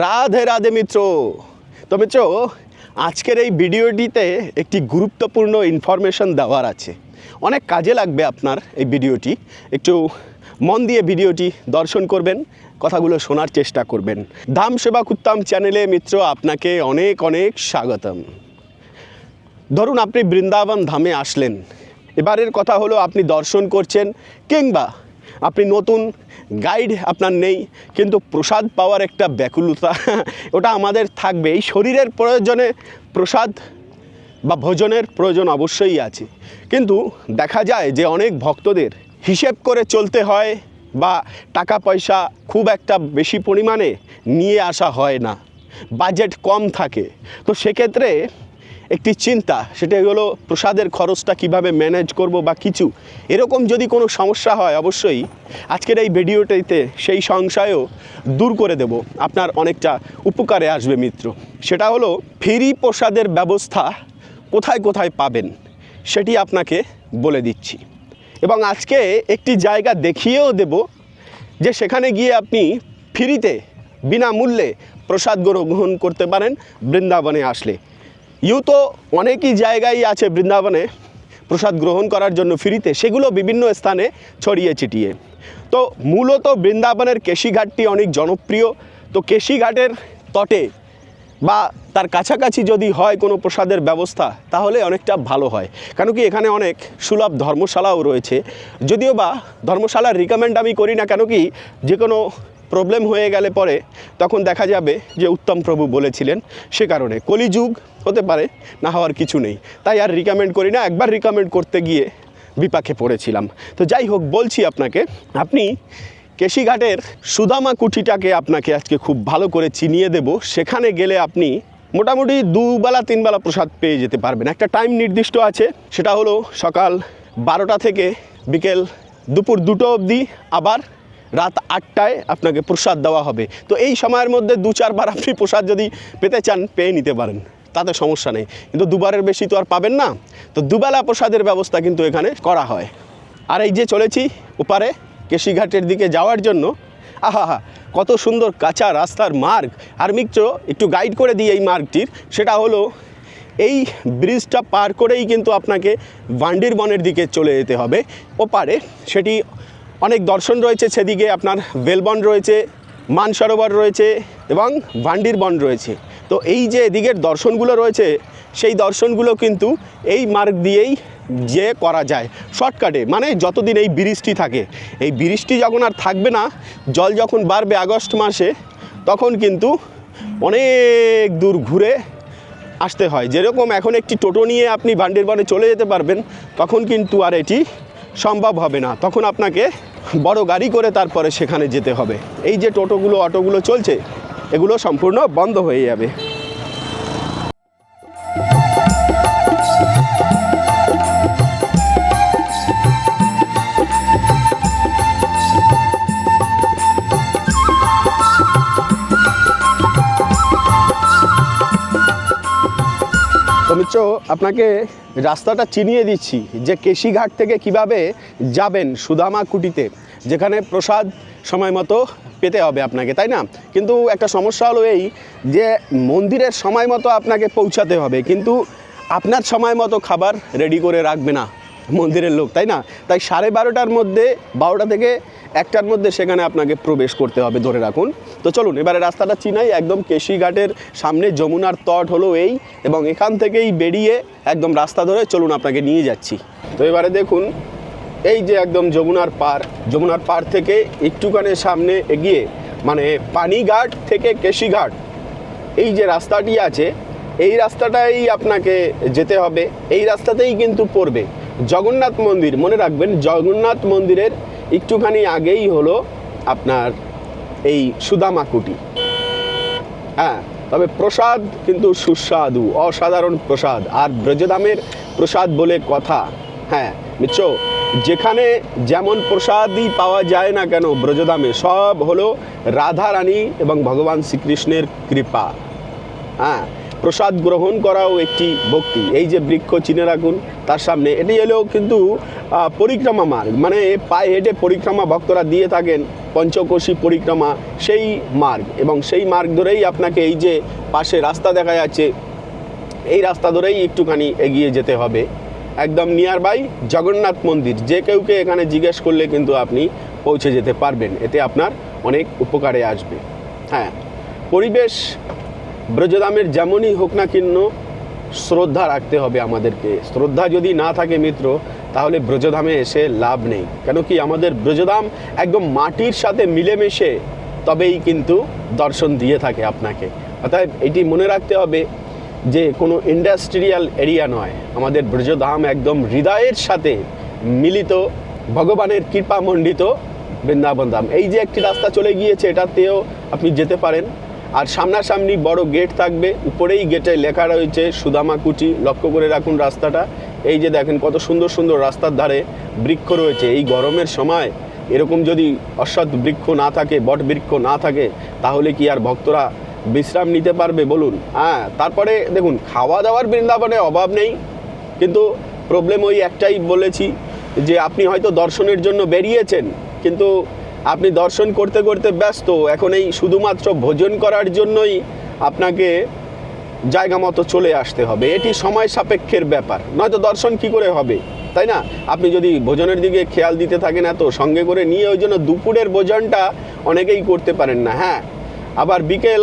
রাধে রাধে মিত্র। তো মিত্র আজকের এই ভিডিওটিতে একটি গুরুত্বপূর্ণ ইনফরমেশন দেওয়ার আছে। অনেক কাজে লাগবে আপনার এই ভিডিওটি। একটু মন দিয়ে ভিডিওটি দর্শন করবেন, কথাগুলো শোনার চেষ্টা করবেন। ধাম সেবা কুত্তাম চ্যানেলে মিত্র, আপনাকে অনেক অনেক স্বাগতম। ধরুন আপনি বৃন্দাবন ধামে আসলেন। এবারের কথা হলো আপনি দর্শন করছেন কিংবা আপনি নতুন গাইড আপনার নেই, কিন্তু প্রসাদ পাওয়ার একটা ব্যাকুলতা, ওটা আমাদের থাকবে। এই শরীরের প্রয়োজনে প্রসাদ বা ভোজনের প্রয়োজন অবশ্যই আছে। কিন্তু দেখা যায় যে অনেক ভক্তদের হিসেব করে চলতে হয় বা টাকা পয়সা খুব একটা বেশি পরিমাণে নিয়ে আসা হয় না। বাজেট কম থাকে। তো সেক্ষেত্রে একটি চিন্তা, সেটা হলো প্রসাদের খরচটা কীভাবে ম্যানেজ করব বা কিছু। এরকম যদি কোনো সমস্যা হয় অবশ্যই আজকের এই ভিডিওটিতে সেই সংশয়ও দূর করে দেব। আপনার অনেকটা উপকারে আসবে মিত্র। সেটা হলো ফ্রি প্রসাদের ব্যবস্থা কোথায় কোথায় পাবেন, সেটি আপনাকে বলে দিচ্ছি। এবং আজকে একটি জায়গা দেখিয়েও দেব যে সেখানে গিয়ে আপনি ফ্রিতে বিনামূল্যে প্রসাদ গ্রহণ করতে পারেন বৃন্দাবনে আসলে। ইউ তো অনেকই জায়গায় আছে বৃন্দাবনে প্রসাদ গ্রহণ করার জন্য ফ্রিতে। সেগুলো বিভিন্ন স্থানে ছড়িয়ে ছিটিয়ে। তো মূলত বৃন্দাবনের কেশিঘাটটি অনেক জনপ্রিয়। তো কেশিঘাটের তটে বা তার কাছাকাছি যদি হয় কোনো প্রসাদের ব্যবস্থা, তাহলে অনেকটা ভালো হয়। কেন কি এখানে অনেক সুলভ ধর্মশালাও রয়েছে। যদিও বা ধর্মশালার রিকমেন্ড আমি করি না কেন কি যে কোনো প্রবলেম হয়ে গেলে পরে তখন দেখা যাবে যে উত্তম প্রভু বলেছিলেন সে কারণে। কলিযুগ হতে পারে, না হওয়ার কিছু নেই। তাই আর রিকমেন্ড করি না, একবার রিকমেন্ড করতে গিয়ে বিপাকে পড়েছিলাম। তো যাই হোক, বলছি আপনাকে, আপনি কেশিঘাটের সুদামা কুঠিটাকে আপনাকে আজকে খুব ভালো করে চিনিয়ে দেব। সেখানে গেলে আপনি মোটামুটি দুবেলা, তিনবেলা প্রসাদ পেয়ে যেতে পারবেন। একটা টাইম নির্দিষ্ট আছে, সেটা হলো সকাল বারোটা থেকে বিকেল দুপুর দুটো অবধি, আবার রাত আটটায় আপনাকে প্রসাদ দেওয়া হবে। তো এই সময়ের মধ্যে দু চারবার আপনি প্রসাদ যদি পেতে চান, পেয়ে নিতে পারেন। তাতে সমস্যা নেই। কিন্তু দুবারের বেশি তো আর পাবেন না। তো দুবেলা প্রসাদের ব্যবস্থা কিন্তু এখানে করা হয়। আর এই যে চলেছি ওপারে কেশিঘাটের দিকে যাওয়ার জন্য, আহা কত সুন্দর কাঁচা রাস্তার মার্গ। আর মিত্র, একটু গাইড করে দিই এই মার্গটির। সেটা হলো, এই ব্রিজটা পার করেই কিন্তু আপনাকে ভান্ডির বনের দিকে চলে যেতে হবে। ওপারে সেটি অনেক দর্শন রয়েছে সেদিকে, আপনার বেলবন রয়েছে, মানসরোবর রয়েছে এবং ভান্ডির বন রয়েছে। তো এই যে এদিকের দর্শনগুলো রয়েছে, সেই দর্শনগুলো কিন্তু এই মার্গ দিয়েই যে করা যায়। শর্টকাটে মানে যতদিন এই বৃষ্টি থাকে। এই বৃষ্টি যখন আর থাকবে না, জল যখন বাড়বে আগস্ট মাসে, তখন কিন্তু অনেক দূর ঘুরে আসতে হয়। যেরকম এখন একটি টোটো নিয়ে আপনি বান্ডিরবনে চলে যেতে পারবেন, তখন কিন্তু আর এটি সম্ভব হবে না। তখন আপনাকে বড় গাড়ি করে তারপরে সেখানে যেতে হবে। এই যে টোটোগুলো, অটোগুলো চলছে, এগুলো সম্পূর্ণ বন্ধ হয়ে যাবে। তো আপনাকে রাস্তাটা চিনিয়ে দিচ্ছি যে কেশিঘাট থেকে কীভাবে যাবেন সুদামা কুটিতে, যেখানে প্রসাদ সময় মতো পেতে হবে আপনাকে, তাই না? কিন্তু একটা সমস্যা হলো এই যে মন্দিরের সময় মতো আপনাকে পৌঁছাতে হবে, কিন্তু আপনার সময় মতো খাবার রেডি করে রাখবে না। মন্দিরের লোক, তাই না? তাই সাড়ে বারোটার মধ্যে, বারোটা থেকে একটার মধ্যে সেখানে আপনাকে প্রবেশ করতে হবে ধরে রাখুন। তো চলুন, এবারে রাস্তাটা চিনাই, একদম কেশিঘাটের সামনে, যমুনার তট হলো এই, এবং এখান থেকেই বেরিয়ে একদম রাস্তা ধরে চলুন আপনাকে নিয়ে যাচ্ছি। তো এবারে দেখুন, এই যে একদম যমুনার পার যমুনার পার থেকে একটুখানি সামনে এগিয়ে মানে পানিঘাট থেকে কেশিঘাট এই যে রাস্তাটি আছে, এই রাস্তাটাই আপনাকে যেতে হবে, এই রাস্তাতেই কিন্তু পড়বে। জগন্নাথ মন্দির, মনে রাখবেন জগন্নাথ মন্দিরের একটুখানি আগেই হলো আপনার এই সুদামাকুটি। হ্যাঁ তবে প্রসাদ কিন্তু সুস্বাদু, অসাধারণ প্রসাদ। আর ব্রজধামের প্রসাদ বলে কথা। হ্যাঁ মিত্র যেখানে যেমন প্রসাদই পাওয়া যায় না কেন ব্রজধামে সব হলো রাধা রানী এবং ভগবান শ্রীকৃষ্ণের কৃপা। হ্যাঁ প্রসাদ গ্রহণ করাও একটি ভক্তি। এই যে বৃক্ষ চিনে রাখুন, তার সামনে। এটি এলেও কিন্তু পরিক্রমা মার্গ। মানে পায়ে হেঁটে পরিক্রমা ভক্তরা দিয়ে থাকেন, পঞ্চকোশী পরিক্রমা, সেই মার্গ। এবং সেই মার্গ ধরেই আপনাকে এই যে পাশে রাস্তা দেখা যাচ্ছে, এই রাস্তা ধরেই একটুখানি এগিয়ে যেতে হবে। একদম নিয়ার বাই জগন্নাথ মন্দির। যে কেউকে এখানে জিজ্ঞেস করলে কিন্তু আপনি পৌঁছে যেতে পারবেন। এতে আপনার অনেক উপকারে আসবে। হ্যাঁ পরিবেশ ব্রজধামের যেমনই হোক না কিন্ন শ্রদ্ধা রাখতে হবে আমাদেরকে। শ্রদ্ধা যদি না থাকে মিত্র, তাহলে ব্রজধামে এসে লাভ নেই। কেন কি আমাদের ব্রজধাম একদম মাটির সাথে মিলেমিশে তবেই কিন্তু দর্শন দিয়ে থাকে আপনাকে। অর্থাৎ এটি মনে রাখতে হবে যে কোনো ইন্ডাস্ট্রিয়াল এরিয়া নয়। আমাদের ব্রজধাম একদম হৃদয়ের সাথে মিলিত, ভগবানের কৃপামণ্ডিত বৃন্দাবন ধাম এই যে একটি রাস্তা চলে গিয়েছে, এটাতেও আপনি যেতে পারেন। আর সামনাসামনি বড় গেট থাকবে। উপরেই গেটে লেখা রয়েছে সুদামা কুটি লক্ষ্য করে রাখুন রাস্তাটা। এই যে দেখেন কত সুন্দর সুন্দর রাস্তার ধারে বৃক্ষ রয়েছে। এই গরমের সময় এরকম যদি অসৎ বৃক্ষ না থাকে, বট বৃক্ষ না থাকে, তাহলে কি আর ভক্তরা বিশ্রাম নিতে পারবে বলুন? হ্যাঁ তারপরে দেখুন খাওয়া দাওয়ার বৃন্দাবনে অভাব নেই। কিন্তু প্রবলেম ওই একটাই বলেছি যে আপনি হয়তো দর্শনের জন্য বেরিয়েছেন, কিন্তু আপনি দর্শন করতে করতে ব্যস্ত। এখন এই শুধুমাত্র ভোজন করার জন্যই আপনাকে জায়গা মতো চলে আসতে হবে। এটি সময় সাপেক্ষের ব্যাপার। নয়তো দর্শন কি করে হবে? তাই না? আপনি যদি ভোজনের দিকে খেয়াল দিতে থাকেন এত, সঙ্গে করে নিয়ে ওই জন্য দুপুরের ভোজনটা অনেকেই করতে পারেন না। হ্যাঁ আবার বিকেল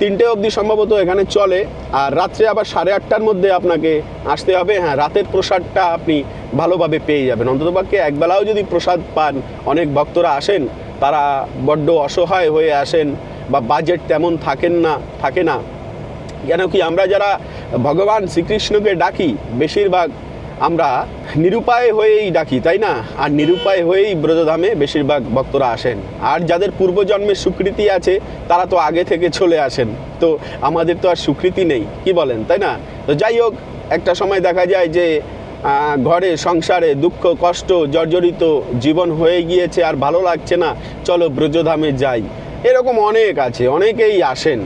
তিনটে অবধি সম্ভবত এখানে চলে, আর রাত্রে আবার সাড়ে আটটার মধ্যে আপনাকে আসতে হবে। হ্যাঁ রাতের প্রসাদটা আপনি ভালোভাবে পেয়ে যাবেন। অন্ততপক্ষে একবেলাও যদি প্রসাদ পান, অনেক ভক্তরা আসেন, তারা বড্ড অসহায় হয়ে আসেন বা বাজেট তেমন থাকেন না, থাকে না। কেন কি আমরা যারা ভগবান শ্রীকৃষ্ণকে ডাকি, বেশিরভাগ আমরা নিরুপায় হয়েই ডাকি, তাই না? আর নিরুপায় হয়েই ব্রজধামে বেশিরভাগ ভক্তরা আসেন। আর যাদের পূর্বজন্মের স্বীকৃতি আছে, তারা তো আগে থেকে চলে আসেন। তো আমাদের তো আর স্বীকৃতি নেই, কি বলেন, তাই না? তো যাই হোক, একটা সময় দেখা যায় যে ঘরে, সংসারে দুঃখ, কষ্ট, জর্জরিত জীবন হয়ে গিয়েছে, আর ভালো লাগছে না, চলো ব্রজধামে যাই। এরকম অনেক আছে, অনেকেই আসেন।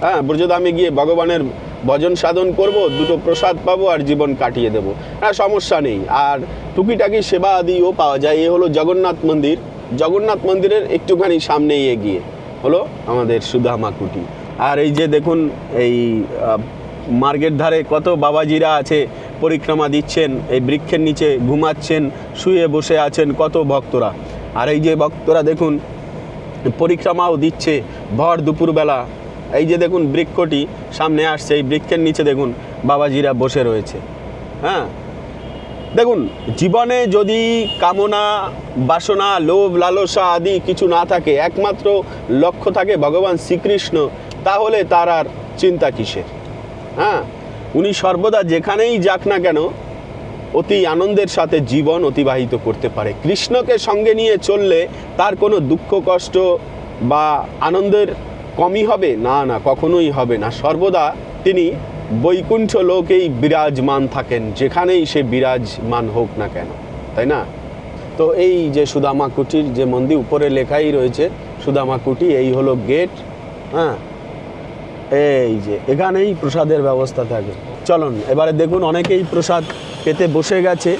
হ্যাঁ ব্রজধামে গিয়ে ভগবানের ভজন সাধন করব, দুটো প্রসাদ পাবো আর জীবন কাটিয়ে দেবো। হ্যাঁ সমস্যা নেই। আর টুকিটাকি সেবা আদিও পাওয়া যায়। এ হলো জগন্নাথ মন্দির। জগন্নাথ মন্দিরের একটুখানি সামনেই এগিয়ে হলো আমাদের সুধামা কুটি। আর এই যে দেখুন, এই মার্গের ধারে কত বাবাজিরা আছে, পরিক্রমা দিচ্ছেন, এই বৃক্ষের নিচে ঘুমাচ্ছেন, শুয়ে বসে আছেন কত ভক্তরা। আর এই যে ভক্তরা দেখুন, পরিক্রমাও দিচ্ছে, ভর দুপুরবেলা এই যে দেখুন বৃক্ষটি সামনে আসছে, এই বৃক্ষের নিচে দেখুন বাবাজিরা বসে রয়েছে। হ্যাঁ? দেখুন, জীবনে যদি কামনা, বাসনা, লোভ, লালসা আদি কিছু না থাকে, একমাত্র লক্ষ্য থাকে ভগবান শ্রীকৃষ্ণ, তাহলে তার আর চিন্তা কিসের? হ্যাঁ? উনি সর্বদা যেখানেই যাক না কেন, অতি আনন্দের সাথে জীবন অতিবাহিত করতে পারে। কৃষ্ণকে সঙ্গে নিয়ে চললে তার কোনো দুঃখ, কষ্ট বা আনন্দের কমই হবে? না না, কখনোই হবে না। সর্বদা তিনি বৈকুণ্ঠ লোকেই বিরাজমান থাকেন, যেখানেই সে বিরাজমান হোক না কেন। তাই না? তো এই যে সুদামা কুটির যে মন্দির উপরে লেখাই রয়েছে, সুদামা কুটি, এই হলো গেট হ্যাঁ? এই যে, এখানেই প্রসাদের ব্যবস্থা থাকে। চলুন, এবারে দেখুন, অনেকেই প্রসাদ পেতে বসে গেছে।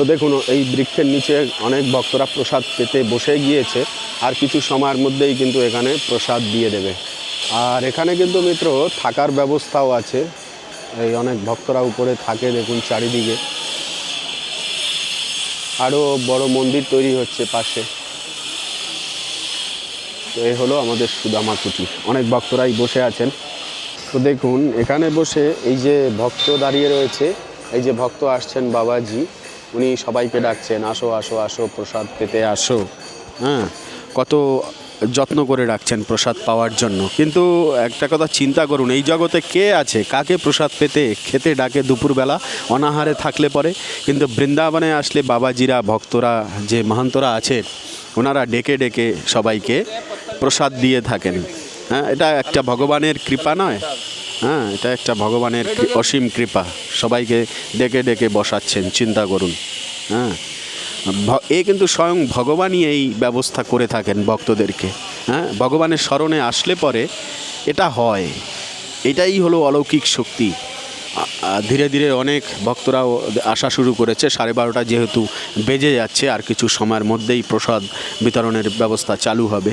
তো দেখুন, এই বৃক্ষের নিচে অনেক ভক্তরা প্রসাদ পেতে বসে গিয়েছে, আর কিছু সময়ের মধ্যেই কিন্তু এখানে প্রসাদ দিয়ে দেবে। আর এখানে কিন্তু মিত্র, থাকার ব্যবস্থাও আছে। এই অনেক ভক্তরা উপরে থাকে, দেখুন চারিদিকে। আরও বড় মন্দির তৈরি হচ্ছে পাশে। তো এই হলো আমাদের সুদামা কুটি অনেক ভক্তরাই বসে আছেন। তো দেখুন, এখানে বসে এই যে ভক্ত দাঁড়িয়ে রয়েছে, এই যে ভক্ত আসছেন বাবাজি উনি সবাইকে ডাকছেন, আসো আসো আসো, প্রসাদ পেতে আসো। হ্যাঁ কত যত্ন করে রাখছেন প্রসাদ পাওয়ার জন্য। কিন্তু একটা কথা চিন্তা করুন, এই জগতে কে আছে, কাকে প্রসাদ পেতে, খেতে ডাকে দুপুরবেলা, অনাহারে থাকলে পরে? কিন্তু বৃন্দাবনে আসলে বাবাজিরা, ভক্তরা, যে মহান্তরা আছে, ওনারা ডেকে ডেকে সবাইকে প্রসাদ দিয়ে থাকেন। হ্যাঁ এটা একটা ভগবানের কৃপা নয়? হ্যাঁ এটা একটা ভগবানের অসীম কৃপা। সবাইকে ডেকে ডেকে বসাচ্ছেন, চিন্তা করুন। হ্যাঁ এ কিন্তু স্বয়ং ভগবানই এই ব্যবস্থা করে থাকেন ভক্তদেরকে। হ্যাঁ ভগবানের স্মরণে আসলে পরে এটা হয়। এটাই হলো অলৌকিক শক্তি। ধীরে ধীরে অনেক ভক্তরাও আসা শুরু করেছে, সাড়ে বারোটা যেহেতু বেজে যাচ্ছে, আর কিছু সময়ের মধ্যেই প্রসাদ বিতরণের ব্যবস্থা চালু হবে।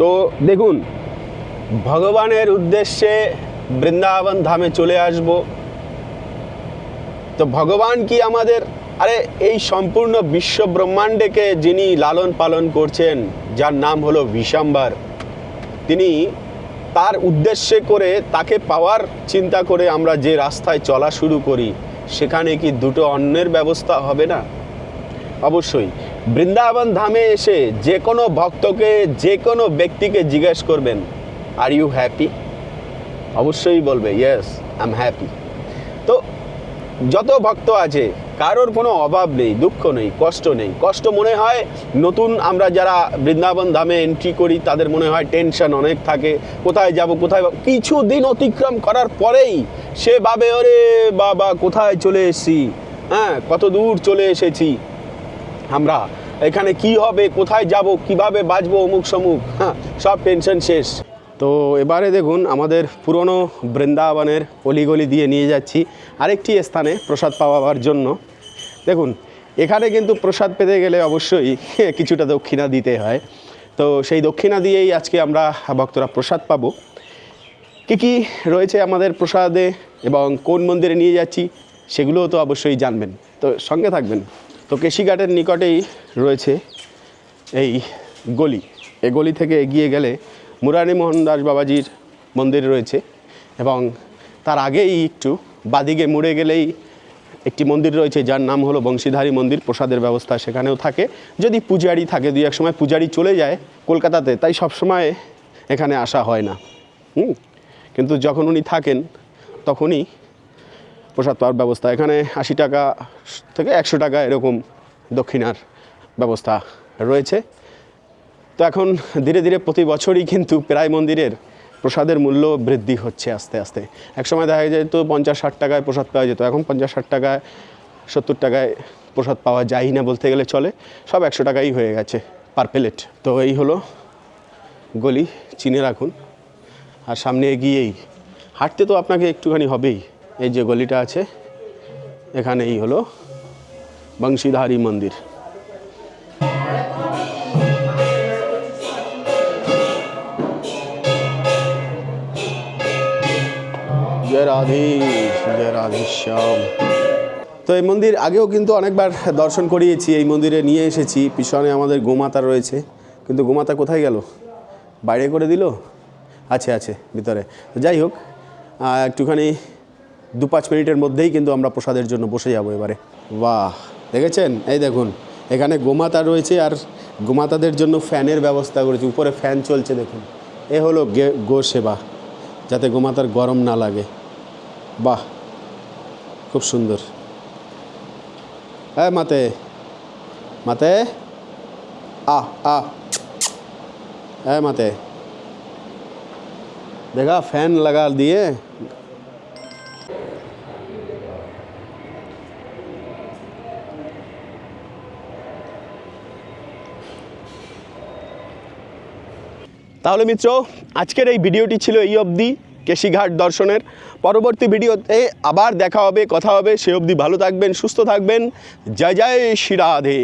তো দেখুন, ভগবানের উদ্দেশ্যে বৃন্দাবন ধামে চলে আসব। তো ভগবান কি আমাদের, আরে এই সম্পূর্ণ বিশ্ব ব্রহ্মাণ্ডকে যিনি লালন পালন করছেন, যার নাম হলো বিশাম্বার তিনি তার উদ্দেশ্যে করে তাকে পাওয়ার চিন্তা করে আমরা যে রাস্তায় চলা শুরু করি, সেখানে কি দুটো অন্যের ব্যবস্থা হবে না? অবশ্যই। বৃন্দাবন ধামে এসে যে কোনো ভক্তকে, যে কোনো ব্যক্তিকে জিজ্ঞেস করবেন আর ইউ হ্যাপি অবশ্যই বলবে ইয়েস আই এম হ্যাপি তো যত ভক্ত আছে, কারোর কোনো অভাব নেই, দুঃখ নেই, কষ্ট নেই। কষ্ট মনে হয় নতুন আমরা যারা বৃন্দাবন ধামে এন্ট্রি করি, তাদের মনে হয় টেনশন অনেক থাকে। কোথায় যাব, কোথায় কিছু দিন অতিক্রম করার পরেই সে ভাবে, ওরে বাবা, কোথায় চলে এসেছি? হ্যাঁ কত দূর চলে এসেছি? আমরা। এখানে কি হবে, কোথায় যাব, কীভাবে বাঁচবো অমুক সমুক হ্যাঁ সব টেনশন শেষ। তো এবারে দেখুন, আমাদের পুরনো বৃন্দাবনের অলিগলি দিয়ে নিয়ে যাচ্ছি আরেকটি স্থানে প্রসাদ পাওয়ার জন্য। দেখুন, এখানে কিন্তু প্রসাদ পেতে গেলে অবশ্যই কিছুটা দক্ষিণা দিতে হয়। তো সেই দক্ষিণা দিয়েই আজকে আমরা ভক্তরা প্রসাদ পাবো। কী কী রয়েছে আমাদের প্রসাদে এবং কোন মন্দিরে নিয়ে যাচ্ছি, সেগুলোও তো অবশ্যই জানবেন। তো সঙ্গে থাকবেন। তো কেশিঘাটের নিকটেই রয়েছে এই গলি। এই গলি থেকে এগিয়ে গেলে মোহন দাস বাবাজির মন্দির রয়েছে এবং তার আগেই একটু বাদিকে মুড়ে গেলেই একটি মন্দির রয়েছে, যার নাম হলো বংশীধারী মন্দির। প্রসাদের ব্যবস্থা সেখানেও থাকে। যদি পূজারি থাকে, দুই এক সময় পূজারি চলে যায় কলকাতাতে, তাই সবসময় এখানে আসা হয় না। হুম? কিন্তু যখন উনি থাকেন, তখনই প্রসাদ পাওয়ার ব্যবস্থা। এখানে আশি টাকা থেকে একশো টাকা এরকম দক্ষিণার ব্যবস্থা রয়েছে। তো এখন ধীরে ধীরে প্রতি বছরই কিন্তু প্রায় মন্দিরের প্রসাদের মূল্য বৃদ্ধি হচ্ছে আস্তে আস্তে। একসময় দেখা যেত পঞ্চাশ ষাট টাকায় প্রসাদ পাওয়া যেত। এখন পঞ্চাশ ষাট টাকায়, সত্তর টাকায় প্রসাদ পাওয়া যায় না বলতে গেলে চলে। সব একশো টাকাই হয়ে গেছে পার প্লেট তো এই হলো গলি। চিনে রাখুন। আর সামনে এগিয়েই। হাঁটতে তো আপনাকে একটুখানি হবেই। এই যে গলিটা আছে, এখানেই হলো বংশীধারী মন্দির। তো এই মন্দির আগেও কিন্তু অনেকবার দর্শন করিয়েছি, এই মন্দিরে নিয়ে এসেছি। পিছনে আমাদের গোমাতা রয়েছে। কিন্তু গোমাতা কোথায় গেল? বাইরে করে দিল? আছে আছে, ভিতরে। যাই হোক একটুখানি দু পাঁচ মিনিটের মধ্যেই কিন্তু আমরা প্রসাদের জন্য বসে যাব এবারে বাহ দেখেছেন এই দেখুন এখানে গোমাতা রয়েছে আর গোমাতাদের জন্য ফ্যানের ব্যবস্থা করেছে উপরে ফ্যান চলছে দেখুন এ হলো গে গো সেবা যাতে গোমাতার গরম না লাগে বাহ খুব সুন্দর হ্যাঁ মাতে মাতে आ आ है माते देखा फैन लगा दिए তাহলে মিত্র, আজকের এই ভিডিওটি ছিল এই অবধি। কেশিঘাট দর্শনের পরবর্তী ভিডিওতে আবার দেখা হবে, কথা হবে। সে অবধি ভালো থাকবেন, সুস্থ থাকবেন। জয় জয়, শ্রী রাধে।